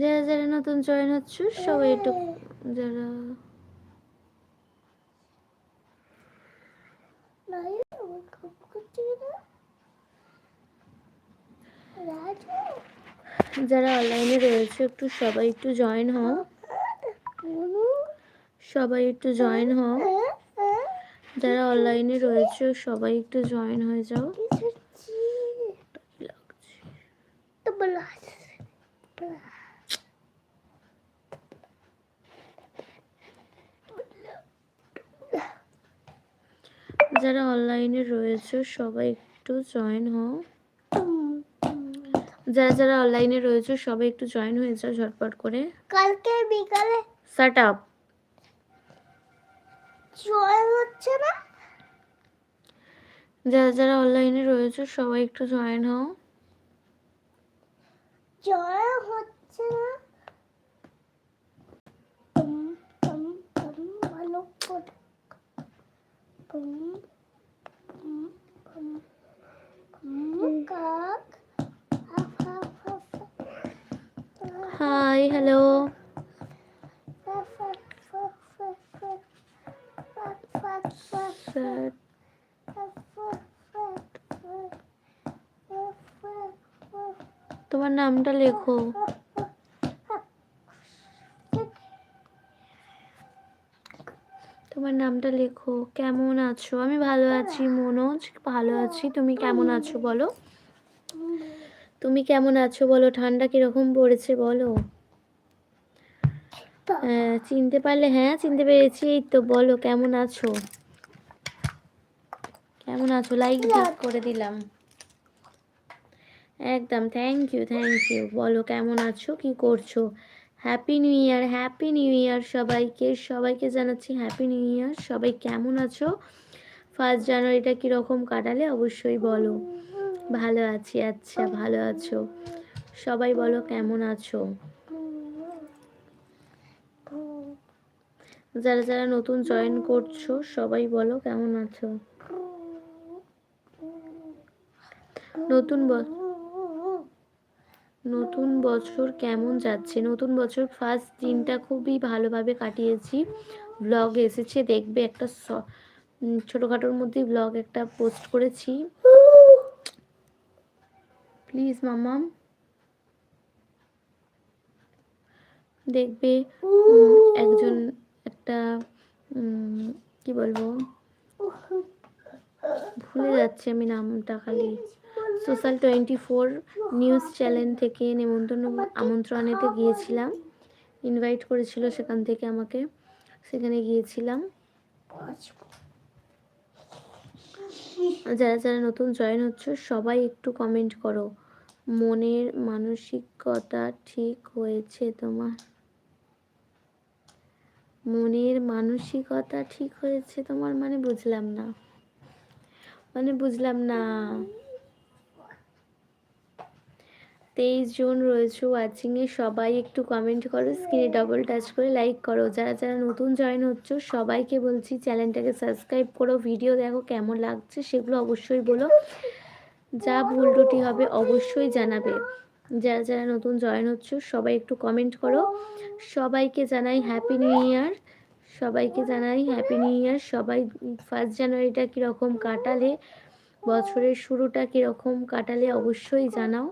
যারা যারা নতুন জয়েন হচ্ছ সবাই একটু যারা যারা অনলাইনে রয়েছে একটু সবাই একটু জয়েন হও। সবাই একটু জয়েন হও। যারা অনলাইনে রয়েছে সবাই একটু জয়েন হয়ে যাও। যারা অনলাইনে রয়েছে সবাই একটু জয়েন হও। যারা যারা অনলাইনে রয়েছে সবাই একটু জয়েন হয়ে যাও ঝটপট করে। কালকে বিকালে সেট আপ জয় হচ্ছে না? যারা যারা অনলাইনে রয়েছে সবাই একটু জয়েন হও। জয় হচ্ছে না তুম, তুম, তুম, ভালো করে। তুম, তুম, তুম, তুম, কাক। হাফ, হাফ, হাফ, হাফ। হাই হ্যালো ফাক, তোমার নামটা লেখো। তোমার নামটা লেখো। কেমন আছো? আমি ভালো আছি, মনোজ। ভালো আছি। তুমি কেমন আছো বলো? তুমি কেমন আছো বলো? ঠান্ডা কীরকম পড়েছে বলো? চিনতে পারলে হ্যাঁ চিনতে পেরেছি। এই তো, বলো, কেমন আছো? কেমন আছো? লাইক করে দিলাম। একদম থ্যাংক ইউ থ্যাংক ইউ বলো, কেমন আছো? কি করছ? Happy new year happy new year সবাইকে। সবাইকে জানাচ্ছি হ্যাপি নিউ ইয়ার সবাই কেমন আছো? ফার্স্ট জানুয়ারিটা কীরকম কাটালে অবশ্যই বলো। ভালো আছি আচ্ছা ভালো আছো। সবাই বলো, কেমন আছো? যারা যারা নতুন জয়েন করছ, সবাই বলো, কেমন আছো? নতুন ব- নতুন বছর কেমন যাচ্ছে? নতুন বছর ফার্স্ট দিনটা খুবই ভালোভাবে কাটিয়েছি। ব্লগ এসেছে, দেখবে একটা ছোটোখাটোর মধ্যে ব্লগ একটা পোস্ট করেছি। প্লিজ মামাম দেখবে একজন একটা কি বলব? ভুলে যাচ্ছে আমি নামটা খালি। Social twenty four news channel থেকে নেমন্তন্ন আমন্ত্রণেতে গিয়েছিলাম। ইনভাইট করেছিল সেখান থেকে আমাকে। সেখানে গিয়েছিলাম। যারা যারা নতুন জয়েন হচ্ছে, সবাই একটু কমেন্ট করো। মনের মানসিকতা ঠিক হয়েছে তোমার? মনের মানসিকতা ঠিক হয়েছে তোমার? মানে বুঝলাম না। মানে বুঝলাম না। তেইশ জন রয়েছে ওয়াচিংয়ে সবাই একটু কমেন্ট করো স্ক্রিনে ডবল টাচ করে লাইক করো। যারা যারা নতুন জয়েন হচ্ছে, সবাইকে বলছি চ্যানেলটাকে সাবস্ক্রাইব করো। ভিডিও দেখো কেমন লাগছে, সেগুলো অবশ্যই বলো। যা ভুল ত্রুটি হবে অবশ্যই জানাবে। যারা যারা নতুন জয়েন হচ্ছে, সবাই একটু কমেন্ট করো। সবাইকে জানাই হ্যাপি নিউ ইয়ার সবাইকে জানাই হ্যাপি নিউ ইয়ার সবাই ফার্স্ট জানুয়ারিটা কীরকম কাটালে, বছরের শুরুটা কীরকম কাটালে অবশ্যই জানাও।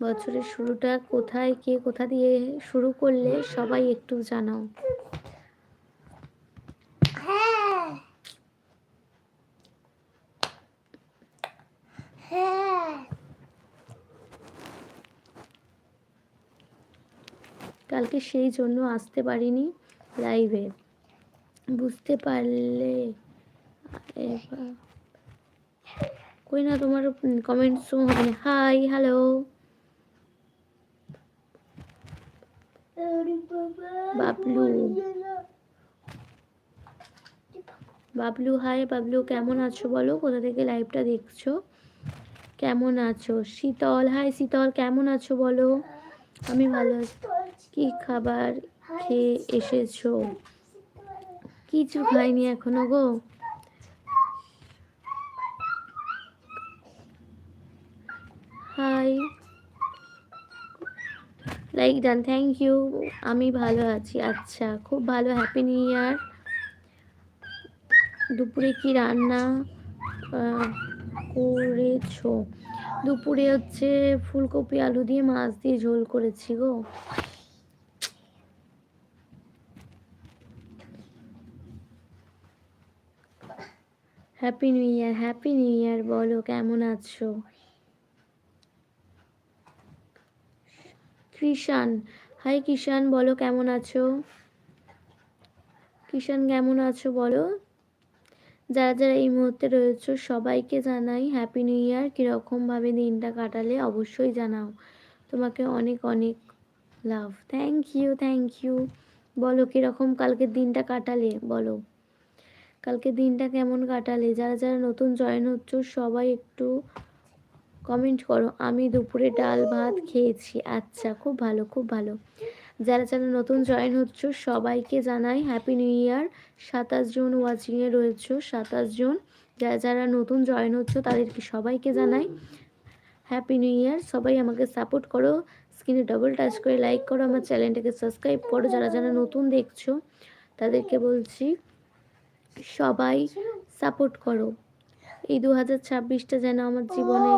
বছরের শুরুটা কোথায়, কে কোথা দিয়ে শুরু করলে সবাই একটু জানাও। কালকে সেই জন্য আসতে পারিনি লাইভে বুঝতে পারলে কই না তোমার কমেন্ট হবে hi hello Bablu. Bablu hi Bablu, কেমন আছো বলো? কোথা থেকে লাইভটা দেখছ? কেমন আছো? শীতল হাই শীতল, কেমন আছো বলো? আমি ভালো আছি। কি খাবার খেয়ে এসেছ? কিছু খাইনি এখনও গো। Hi like done thank you আমি ভালো আছি। আচ্ছা খুব ভালো। হ্যাপি নিউ ইয়ার দুপুরে কি রান্না করেছ? দুপুরে হচ্ছে ফুলকপি, আলু দিয়ে মাছ দিয়ে ঝোল করেছি গো। Happy new year happy new year বলো, কেমন আছো? কৃষান হাই কিষান বলো কেমন আছো? কিষান কেমন আছো বলো? যারা যারা এই মুহূর্তে রয়েছে, সবাইকে জানাই হ্যাপি নিউ ইয়ার কীরকমভাবে দিনটা কাটালে অবশ্যই জানাও। তোমাকে অনেক অনেক love thank you thank you বলো কীরকম কালকের দিনটা কাটালে? বলো। কালকে দিনটা কেমন কাটালে? যারা যারা নতুন জয়েন হচ্ছ, সবাই একটু কমেন্ট করো, আমি দুপুরে ডাল ভাত খেয়েছি। আচ্ছা খুব ভালো খুব ভালো। যারা যারা নতুন জয়েন হচ্ছ, সবাইকে জানাই হ্যাপি নিউ ইয়ার সাতাশ জন ওয়াচিংয়ে রয়েছে, সাতাশ জন। যারা যারা নতুন জয়েন হচ্ছ, তাদেরকে সবাইকে জানাই হ্যাপি নিউ ইয়ার সবাই আমাকে সাপোর্ট করো স্ক্রিনে ডবল টাচ করে লাইক করো, আমার চ্যানেলটাকে সাবস্ক্রাইব করো। যারা যারা নতুন দেখছ, তাদেরকে বলছি সবাই সাপোর্ট করো। এই দু হাজার ছাব্বিশটা যেন আমার জীবনে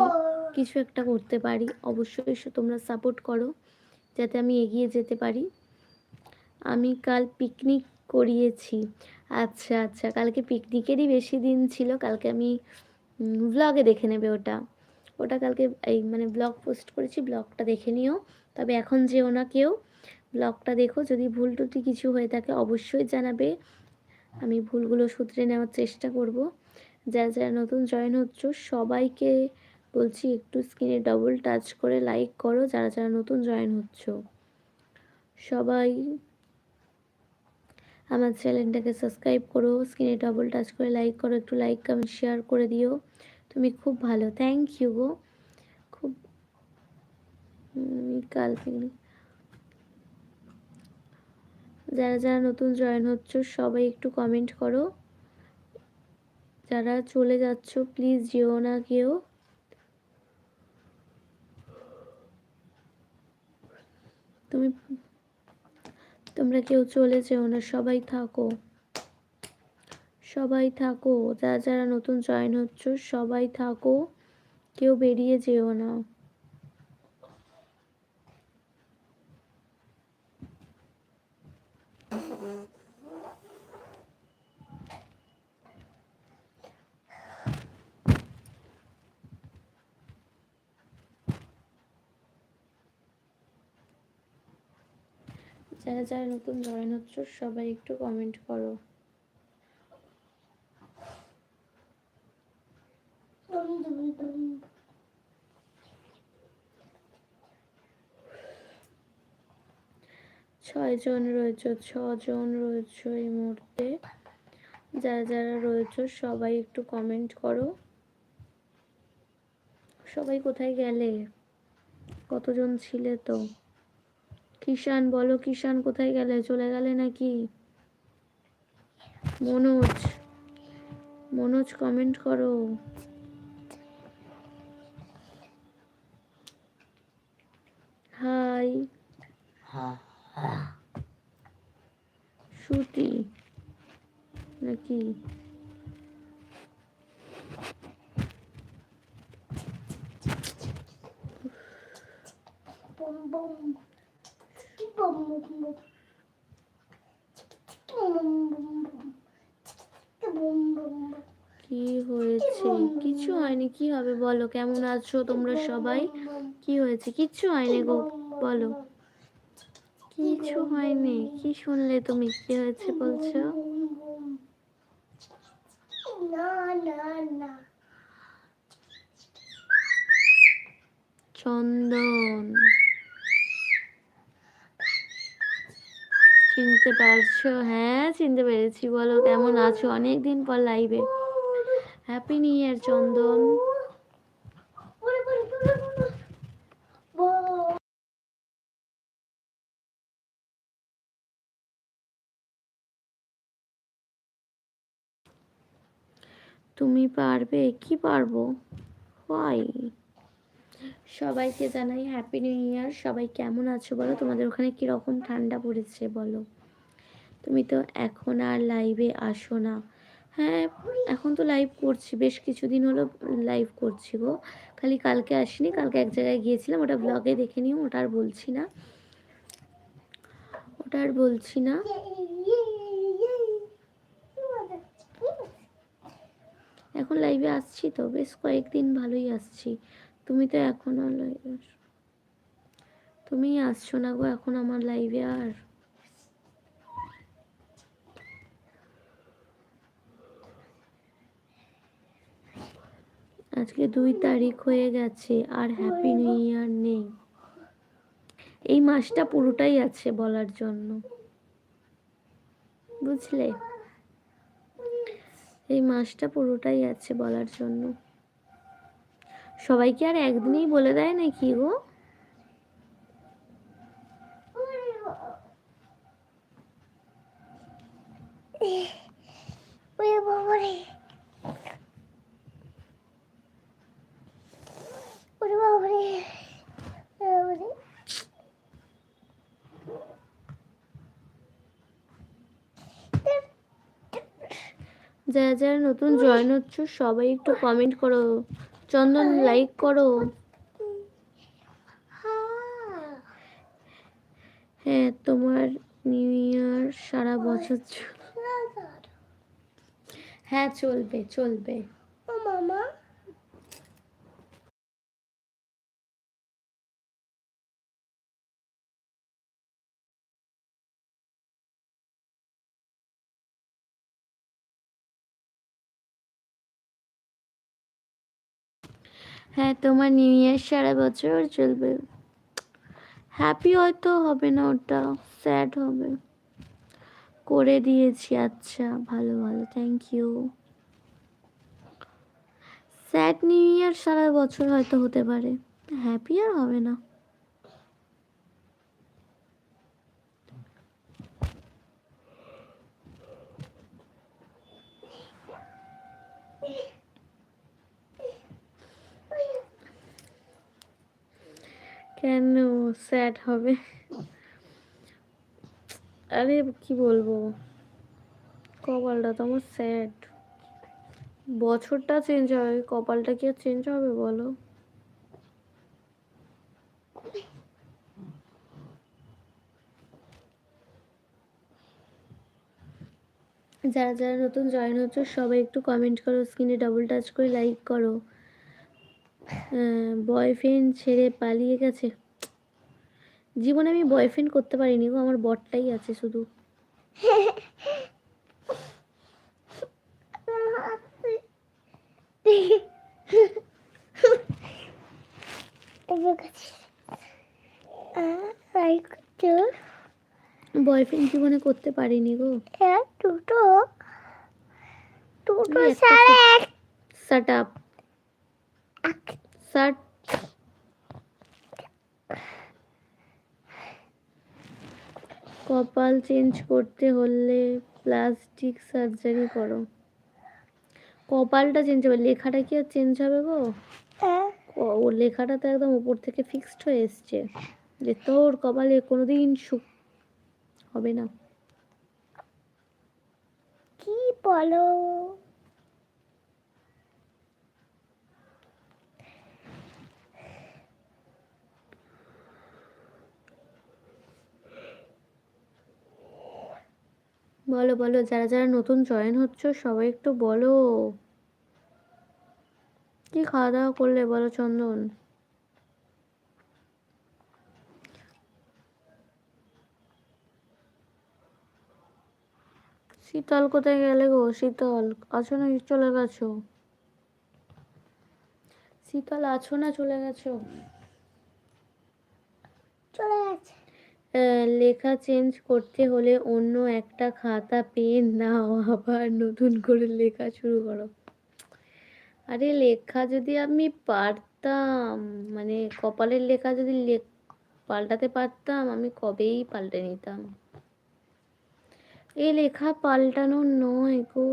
কিছু একটা করতে পারি। অবশ্যই তোমরা সাপোর্ট করো, যাতে আমি এগিয়ে যেতে পারি। আমি কাল পিকনিক করিয়েছি। আচ্ছা আচ্ছা কালকে পিকনিকেরই বেশি দিন ছিল। কালকে আমি ব্লগে দেখে নেবে ওটা। ওটা কালকে এই মানে ব্লগ পোস্ট করেছি ব্লগটা দেখে নিও। তবে এখন যেও না কেউ ব্লগটা দেখো। যদি ভুল টুটি কিছু হয়ে থাকে, অবশ্যই জানাবে। আমি ভুলগুলো শুধরে নেওয়ার চেষ্টা করব। যারা যারা নতুন জয়েন হচ্ছ, সবাইকে বলছি, একটু স্ক্রিনে ডবল টাচ করে লাইক করো, যারা যারা নতুন জয়েন হচ্ছ। সবাই আমার চ্যানেলটাকে সাবস্ক্রাইব করো, স্ক্রিনে ডবল টাচ করে লাইক করো, একটু লাইক কমেন্ট শেয়ার করে দিও। তুমি খুব ভালো। থ্যাংক ইউ গো। খুব কাল যারা যারা নতুন জয়েন হচ্ছ, সবাই একটু কমেন্ট করো। যারা চলে যাচ্ছ প্লিজ যেও না কেউ। তুমি, তোমরা কেউ চলে যেও না, সবাই থাকো। সবাই থাকো, যারা যারা নতুন জয়েন হচ্ছ, সবাই থাকো, কেউ বেরিয়ে যেও না। যারা নতুন জয়েন হচ্ছ সবাই একটু কমেন্ট করো। ছয়জন রয়েছে, ছজন রয়েছে এই মুহূর্তে। যারা যারা রয়েছে, সবাই একটু কমেন্ট করো। সবাই কোথায় গেলে? কতজন ছিলে তো? কিষান বলো কিষান কোথায় গেলে? চলে গেলে নাকি? মনোজ মনোজ কমেন্ট করো। হাই। শ্রুতি, নাকি? Bum bum. কি হয়েছে? কিছু হয়নি, কি হবে বলো? কেমন আছো তোমরা সবাই? কি হয়েছে? কিচ্ছু হয়নি গো, বলো। কিছু হয়নি, কি শুনলে তুমি? কি হয়েছে বলছো? চন্দন। চিনতে পারছ? হ্যাঁ চিনতে পেরেছি। বলো, কেমন আছো? অনেক দিন পর লাইভে হ্যাপি নিউ ইয়ার চন্দন। তুমি পারবে? কি পারব? হয় সবাইকে জানাই হ্যাপি নিউ ইয়ার সবাই কেমন আছো বলো? তোমাদের ওখানে কীরকম ঠান্ডা পড়েছে বলো? তুমি তো এখন আর লাইভে আসো না। হ্যাঁ এখন তো লাইভ করছি। বেশ কিছুদিন হলো লাইভ করছি গো। খালি কালকে আসিনি, কালকে এক জায়গায় গিয়েছিলাম। ওটা ব্লগে দেখে নিও, ওটা আর বলছি না। ওটা আর বলছি না। এখন লাইভে আসছি তো। বেশ কয়েকদিন ভালোই আসছি। তুমি তো লাইভে আসো। তুমি আসছো না গো, এখন আমার লাইভে আর। আজকে দুই তারিখ হয়ে গেছে, আর হ্যাপি নিউ ইয়ার নেই। এই মাসটা পুরোটাই আছে বলার জন্য। বুঝলে? এই মাসটা পুরোটাই আছে বলার জন্য। সবাইকে আর একদিনেই বলে দেয় নাকি গো? যারা যারা নতুন জয়েন হচ্ছ সবাই একটু কমেন্ট করো। চন্দন লাইক করো। হ্যাঁ হ্যাঁ তোমার নিউ ইয়ার সারা বছর হ্যাঁ চলবে চলবে। মামা। হ্যাঁ তোমার নিউ ইয়ার সারা বছর চলবে। হ্যাপি হয়তো হবে না ওটা স্যাড হবে। করে দিয়েছি আচ্ছা ভালো ভালো thank you sad new year সারা বছর হয়তো হতে পারে হ্যাপি আর হবে না। কেন স্যাড হবে? আরে কি বলব? কপালটা তো আমার স্যাড বছরটা চেঞ্জ হয় কপালটা কি আর চেঞ্জ হবে বলো? যারা যারা নতুন জয়েন হচ্ছে, সবাই একটু কমেন্ট করো স্ক্রিনে ডাবল টাচ করে লাইক করো। বয়ফ্রেন্ড ছেড়ে পালিয়ে গেছে। জীবনে আমি বয়ফ্রেন্ড করতে পারিনি গো আমার বরটাই আছে শুধু। বয়ফ্রেন্ড জীবনে করতে পারিনি গো। এক দুটো। দুটো একটা শাট আপ কপাল চেঞ্জ করতে হলে প্লাস্টিক সার্জারি করো। কপালটা চেঞ্জ হবে, লেখাটা কি আর চেঞ্জ হবে গো? ও লেখাটা তো একদম উপর থেকে ফিক্সড হয়ে এসছে। যে তোর কপালে কোনোদিন সুখ হবে না। কি বলো? বলো বলো, যারা যারা নতুন জয়েন হচ্ছ, সবাই একটু বলো। কি খাওয়া দাওয়া করলে বলো, চন্দন? শীতল কোথায় গেলে গো? শীতল, আছো না চলে গেছো? শীতল, আছো না চলে গেছো চলে গেছে আহ, লেখা চেঞ্জ করতে হলে অন্য একটা খাতা পেন নাও, আবার নতুন করে লেখা শুরু করো। আরে লেখা যদি আমি পারতাম মানে কপালের লেখা যদি পাল্টাতে পারতাম, আমি কবেই পাল্টে নিতাম। এই লেখা পাল্টানো নয় গো,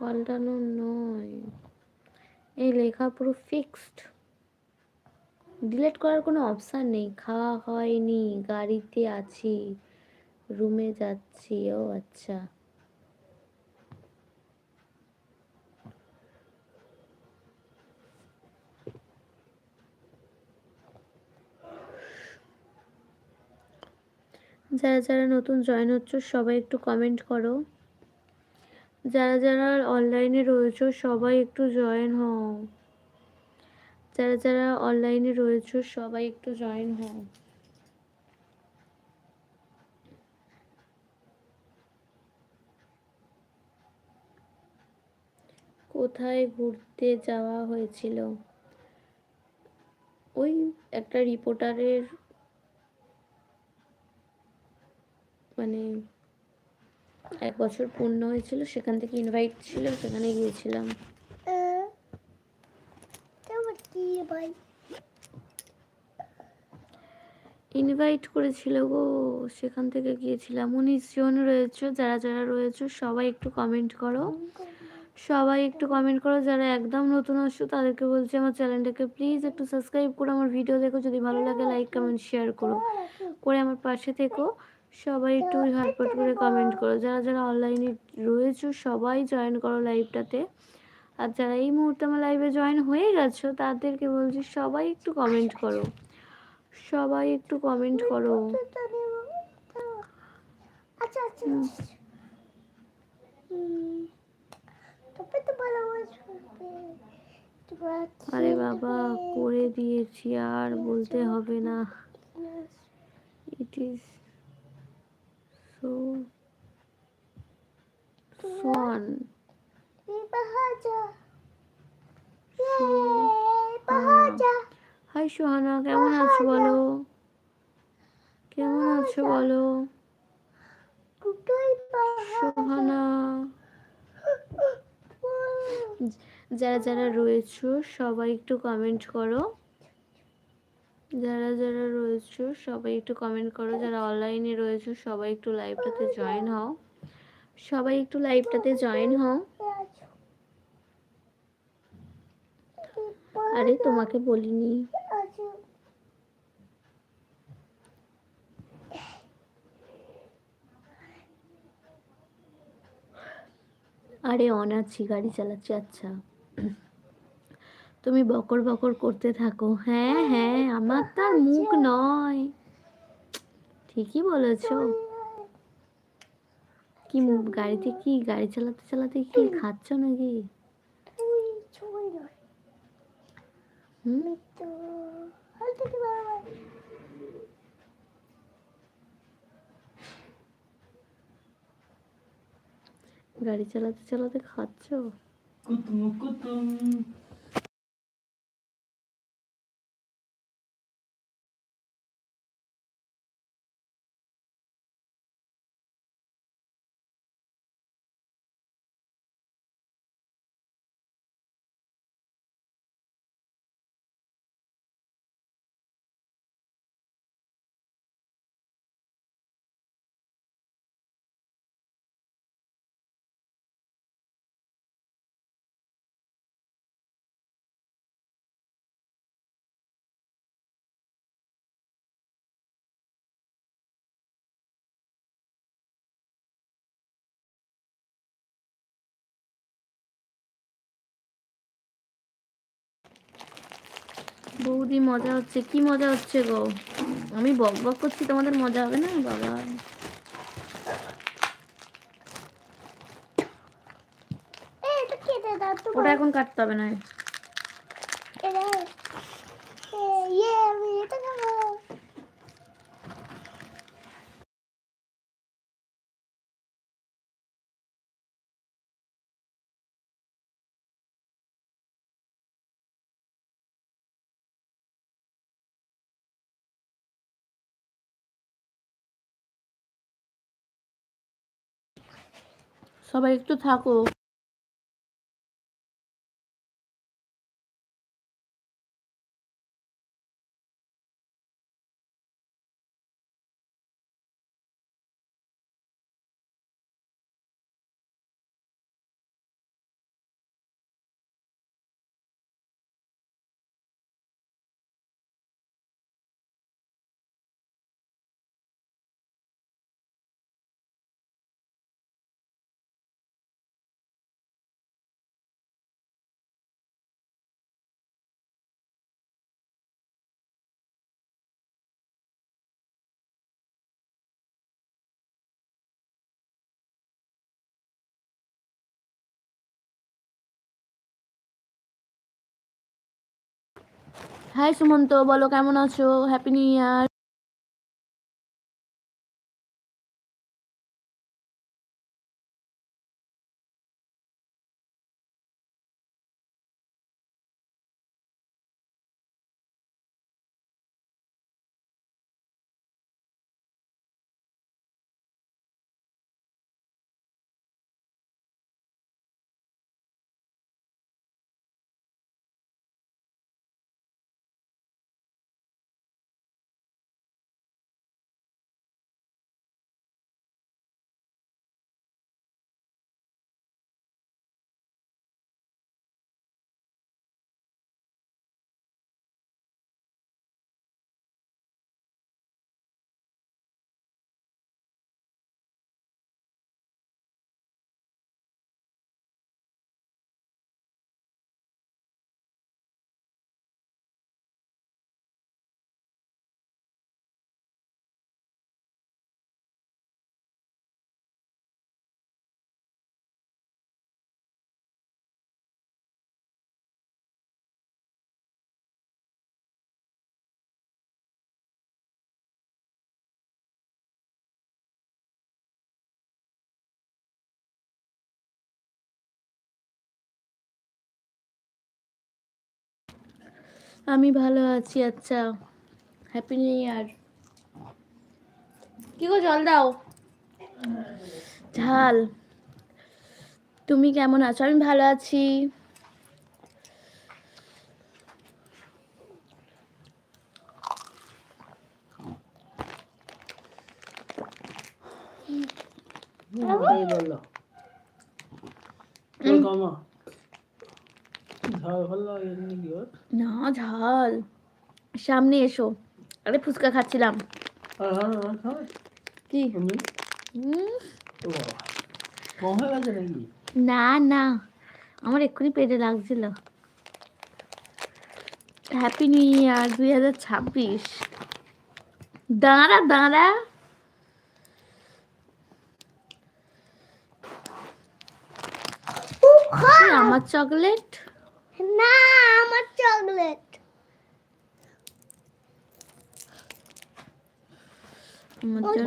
পাল্টানো নয়। এই লেখা পুরো ফিক্সড ডিলেট করার কোনো অপশান নেই। খাওয়া হয়নি, গাড়িতে আছি। রুমে যাচ্ছি, ও আচ্ছা। যারা যারা নতুন জয়েন হচ্ছ, সবাই একটু কমেন্ট করো। যারা যারা অনলাইনে রয়েছো, সবাই একটু জয়েন হও। যারা যারা অনলাইনে রয়েছো, সবাই একটু জয়েন হও। কোথায় ঘুরতে যাওয়া হয়েছিল? ওই একটা রিপোর্টারের মানে এক বছর পূর্ণ হয়েছিল, সেখান থেকে ইনভাইট ছিল, সেখানে গিয়েছিলাম। ইনভাইট করেছিল গো, সেখান থেকে গিয়েছিলাম। উনিশ জন রয়েছে, যারা যারা রয়েছে, সবাই একটু কমেন্ট করো। সবাই একটু কমেন্ট করো যারা একদম নতুন আসছো তাদেরকে বলছি আমার চ্যানেলটাকে প্লিজ একটু সাবস্ক্রাইব করো আমার ভিডিও দেখো। যদি ভালো লাগে লাইক কমেন্ট শেয়ার করো। করে আমার পাশে থেকো। সবাই একটু ঝটপট করে কমেন্ট করো। যারা যারা অনলাইনে রয়েছো সবাই জয়েন করো লাইভটাতে আর যারা এই মুহূর্তে আমার লাইভে জয়েন হয়ে গেছো তাদেরকে বলছি সবাই একটু কমেন্ট করো। সবাই একটু কমেন্ট করো। আচ্ছা আচ্ছা হুম তবে তো ভালো আসবে আরে বাবা করে দিয়েছি আর বলতে হবে না। It is so swan hi Sohana কেমন আছো বলো? কেমন আছো বলো? সোহানা যারা যারা রয়েছো, সবাই একটু কমেন্ট করো। যারা যারা রয়েছো, সবাই একটু কমেন্ট করো। যারা অনলাইনে রয়েছো, সবাই একটু লাইভটাতে জয়েন হও। সবাই একটু লাইভটাতে জয়েন হও। আরে, তোমাকে বলিনি। আরে অন আছি গাড়ি চালাচ্ছি আচ্ছা। তুমি বকর বকর করতে থাকো। হ্যাঁ হ্যাঁ আমার তার মুখ নয়। ঠিকই বলেছ। কি গাড়িতে কি গাড়ি চালাতে চালাতে কি খাচ্ছ নাকি? হুম তো হাল থেকে বাবা গাড়ি চালাতে চালাতে খাচ্ছ? কুতুম কুতুম। বৌদি মজা হচ্ছে। কি মজা হচ্ছে গো? আমি বক বক করছি তোমাদের মজা হবে না? বাবা। ওটা এখন কাটতে হবে না এটা ইয়ে আমি এটা খাব সবাই একটু থাকো হাই সুমন্ত বলো কেমন আছো? হ্যাপি নিউ ইয়ার আমি ভালো আছি আচ্ছা। হ্যাপি নিউ ইয়ার কি গো জল দাও। ঝাল। তুমি কেমন আছো? আমি ভালো আছি। বলল জল কমা ঝাল ভালো লাগে নাকি ওর না ঝাল। সামনে এসো। আরে ফুচকা খাচ্ছিলাম। কি? না না। আমার এক্ষুনি পেটে লাগছিল। হ্যাপি নিউ ইয়ার দুই হাজার ছাব্বিশ। দাঁড়া দাঁড়া। আমার চকলেট। না আমার চকলেট।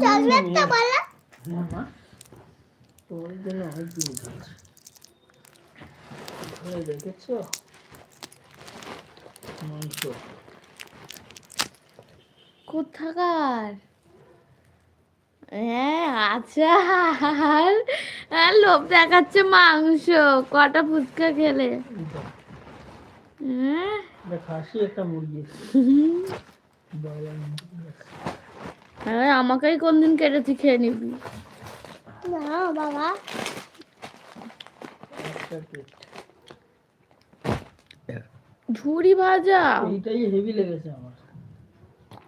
চকলেটটা বলো। মা জন্য অনেক জিনিস আছে এখানে মাংস। কোথাকার? হ্যাঁ আচ্ছা লোভ দেখাচ্ছে মাংস। কটা ফুচকা খেলে? আমাকেই কোনদিন কেটেছি খেয়ে নিবি। না বাবা। ঝুড়ি ভাজা। এইটাই হেভি লেগেছে আমার।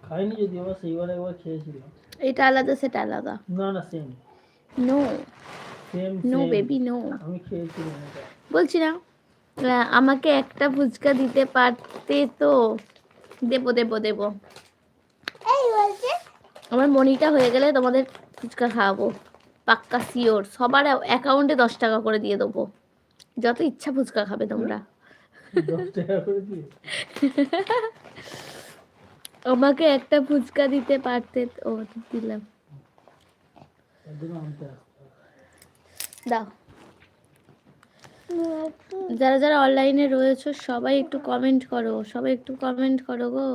খাইনি যদি আবার সেইবার একবার খেয়েছিলাম। এটা আলাদা সেটা আলাদা। না না same no same no baby no আমি খেয়েছিলাম এটা। বলছি না। আমাকে একটা ফুচকা দিতে পারতে তো? দেবো দেবো দেবো। আমার মনিটা হয়ে গেলে তোমাদের ফুচকা খাওয়াবো। পাক্কা শিওর সবার অ্যাকাউন্টে দশ টাকা করে দিয়ে দেবো। যত ইচ্ছা ফুচকা খাবে তোমরা। আমাকে একটা ফুচকা দিতে পারতে ও দিলাম। দাও। যারা যারা অনলাইনে রয়েছে, সবাই একটু কমেন্ট করো, সবাই একটু কমেন্ট করো গো।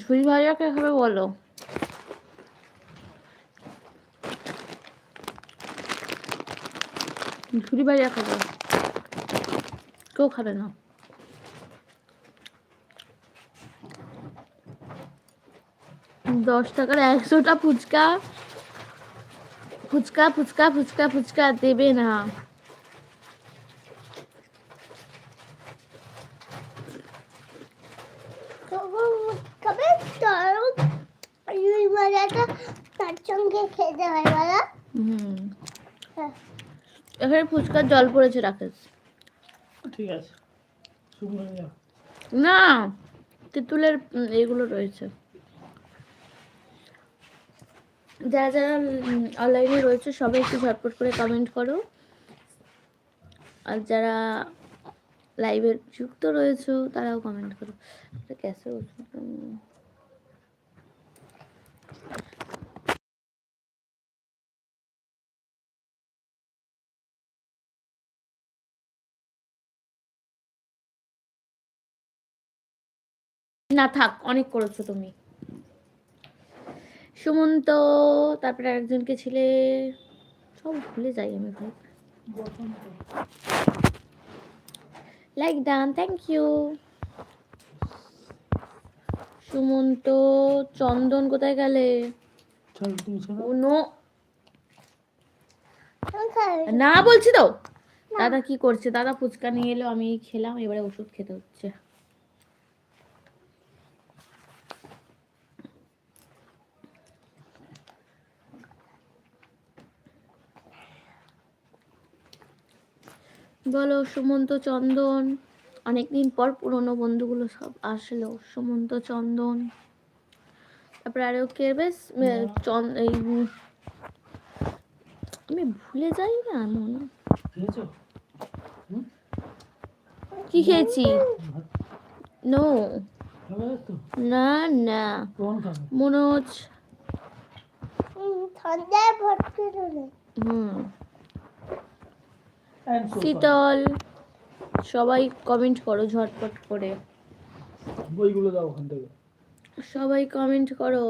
ঝুড়ি ভাজা কে খাবে বলো। ঝুড়ি ভাজা খাবে। কেউ খাবে না। দশ টাকার একশোটা ফুচকা। ফুচকা ফুচকা ফুচকা ফুচকা দেবে না। হ্যাঁ। এখানে ফুচকার জল পড়েছে রাকেশ। না, তেঁতুলের এগুলো রয়েছে। যারা যারা অনলাইনে রয়েছে, সবাই একটু ঝটপট করে কমেন্ট করো। আর যারা লাইভে যুক্ত রয়েছে, তারাও কমেন্ট করো। এটা না থাক অনেক করেছ তুমি। সুমন্ত তারপরে আরেকজনকে ছিলে সব ভুলে যাই আমি ভাই। Like done thank you Sumanta Chandan কোথায় গেলে? না বলছি তো। দাদা কি করছে? দাদা ফুচকা নিয়ে এলো আমি খেলাম এবারে ওষুধ খেতে হচ্ছে। বলো সুমন্ত চন্দন। অনেকদিন পর পুরনো বন্ধুগুলো সব আসলো সুমন্ত চন্দন। তারপরে আরও কে বেশ চন এই আমি ভুলে যাই না এমন? খেয়েছো? কি খেয়েছি? নো না। না মনোজ। হুম. শীতল সবাই কমেন্ট করো ঝটপট করে। বইগুলো দাও ওখান থেকে। সবাই কমেন্ট করো।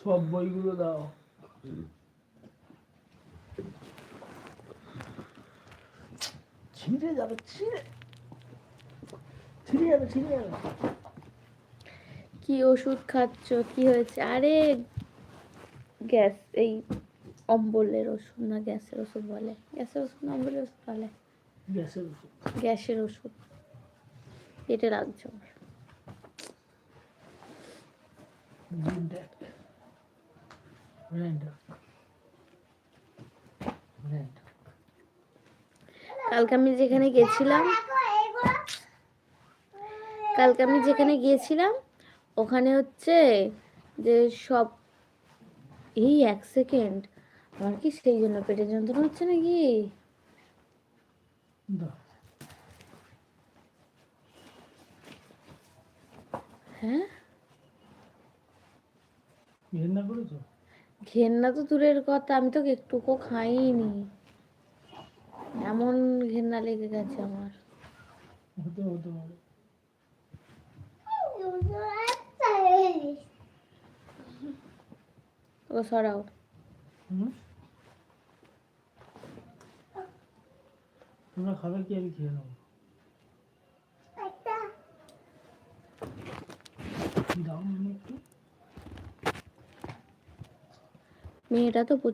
সব বইগুলো দাও। ছিঁড়ে যাবে ছিঁড়ে। ছিঁড়ে যাবে ছিঁড়ে যাবে। কি ওষুধ খাচ্ছ? কি হয়েছে? আরে গ্যাস এই অম্বলের ওষুধ না গ্যাসের ওষুধ বলে? গ্যাসের ওষুধ না অম্বলের ওষুধ বলে? গ্যাসের ওষুধ। গ্যাসের ওষুধ। পেটে লাগছে কালকে আমি যেখানে গেছিলাম কালকে আমি যেখানে গিয়েছিলাম ওখানে হচ্ছে যে সব এই এক সেকেন্ড আমার কি সেই জন্য পেটের যন্ত্রণা হচ্ছে নাকি? হ্যাঁ? ঘেন্না করেছ? ঘেন্না তো দূরের কথা আমি তো একটুকু খাইনি। এমন ঘেন্না লেগে গেছে আমার। হতে হতে পারে ও সরাও হুম? তোমরা খাবে কি? আমি খেয়ে নেব। দাও একটু। মেয়েটা তো প্রচুর